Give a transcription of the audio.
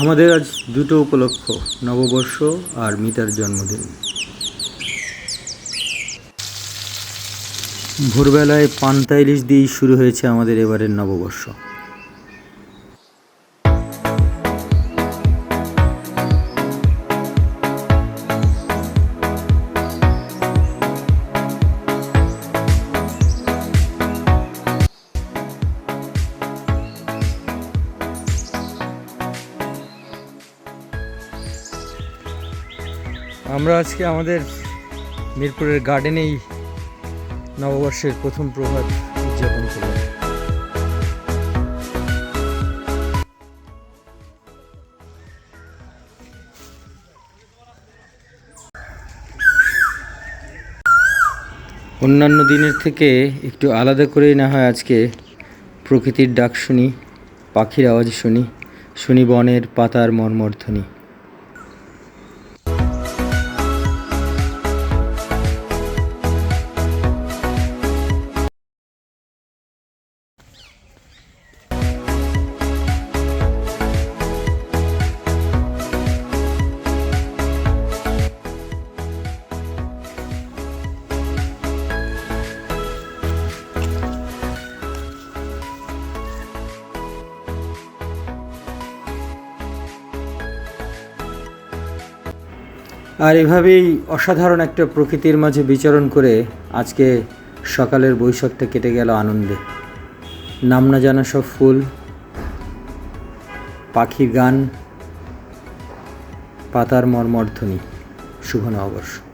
আমাদের আজ দুটো উপলক্ষ, নববর্ষ আর মিতার জন্মদিন। ভোরবেলায় পান্তা ইলিশ দিয়েই শুরু হয়েছে আমাদের এবারের নববর্ষ। আমরা আজকে আমাদের মিরপুরের গার্ডেনেই নববর্ষের প্রথম প্রভাত উদযাপন করলাম অন্যান্য দিনের থেকে একটু আলাদা করেই না হয় আজকে প্রকৃতির ডাক শুনি, পাখির আওয়াজ শুনি শুনি বনের পাতার মর্মর্ধ্বনি আর এভাবেই অসাধারণ একটা প্রকৃতির মাঝে বিচরণ করে আজকে সকালের বৈশাখটা কেটে গেল আনন্দে। নাম না জানা সব ফুল পাখি গান, পাতার মর্মর্ধনী। শুভ নববর্ষ।